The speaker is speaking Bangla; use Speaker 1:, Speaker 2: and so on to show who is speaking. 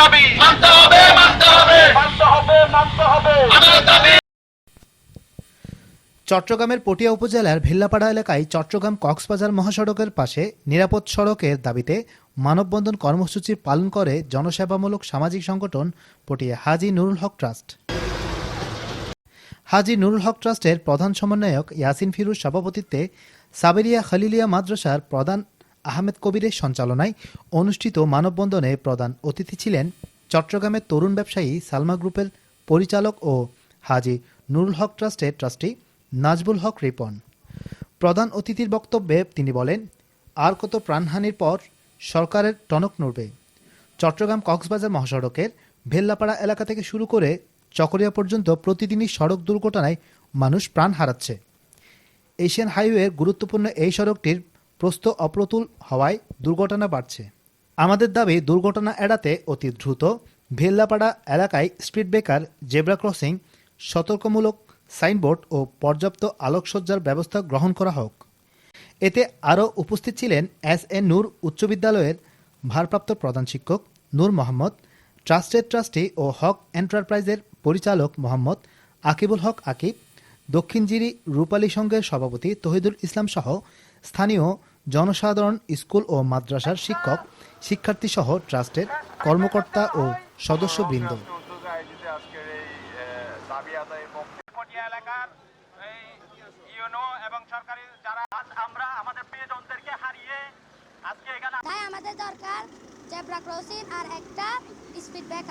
Speaker 1: দাবি।
Speaker 2: মানতে হবে মানতে হবে।
Speaker 1: মানতে হবে মানতে হবে।
Speaker 2: আমাদের দাবি।
Speaker 3: চট্টগ্রামের পটিয়া উপজেলার ভিল্লাপাড়া এলাকায় চট্টগ্রাম কক্সবাজার মহাসড়কের পাশে নিরাপদ সড়কের দাবিতে মানববন্ধন কর্মসূচি পালন করে জনসেবামূলক সামাজিক সংগঠন পটিয়া হাজি নুরুল হক ট্রাস্ট। হাজি নুরুল হক ট্রাস্টের প্রধান সমন্বয়ক ইয়াসিন ফিরুজ সভাপতিত্বে সাবেরিয়া খালিলিয়া মাদ্রাসার প্রধান আহমেদ কবিরের সঞ্চালনায় অনুষ্ঠিত মানববন্ধনে প্রধান অতিথি ছিলেন চট্টগ্রামের তরুণ ব্যবসায়ী সালমা গ্রুপের পরিচালক ও হাজি নুরুল হক ট্রাস্টের ট্রাস্টি নাজবুল হক রিপন। প্রধান অতিথির বক্তব্যে তিনি বলেন, আর কত প্রাণহানির পর সরকারের টনক নড়বে। চট্টগ্রাম কক্সবাজার মহাসড়কের ভেল্লাপাড়া এলাকা থেকে শুরু করে চকরিয়া পর্যন্ত প্রতিদিনই সড়ক দুর্ঘটনায় মানুষ প্রাণ হারাচ্ছে। এশিয়ান হাইওয়ের গুরুত্বপূর্ণ এই সড়কটির প্রস্থ অপ্রতুল হওয়ায় দুর্ঘটনা বাড়ছে। আমাদের দাবি, দুর্ঘটনা এড়াতে অতি দ্রুত ভেল্লাপাড়া এলাকায় স্পিড ব্রেকার জেব্রা ক্রসিং, সতর্কমূলক সাইনবোর্ড ও পর্যাপ্ত আলোকসজ্জার ব্যবস্থা গ্রহণ করা হোক। এতে আরও উপস্থিত ছিলেন এস এ নূর উচ্চ বিদ্যালয়ের ভারপ্রাপ্ত প্রধান শিক্ষক নূর মোহাম্মদ ট্রাস্টের ট্রাস্টি ও হক এন্টারপ্রাইজের পরিচালক মোহাম্মদ আকিবুল হক আকিব দক্ষিণজিরি রূপালী সংঘের সভাপতি তহিদুল ইসলাম সহ স্থানীয় জনসাধারণ, স্কুল ও মাদ্রাসার শিক্ষক শিক্ষার্থী সহ ট্রাস্টের কর্মকর্তা ও
Speaker 4: এখানে
Speaker 5: তাই আমাদের দরকার জেব্রা ক্রসিং আর একটা স্পিড ব্রেকার।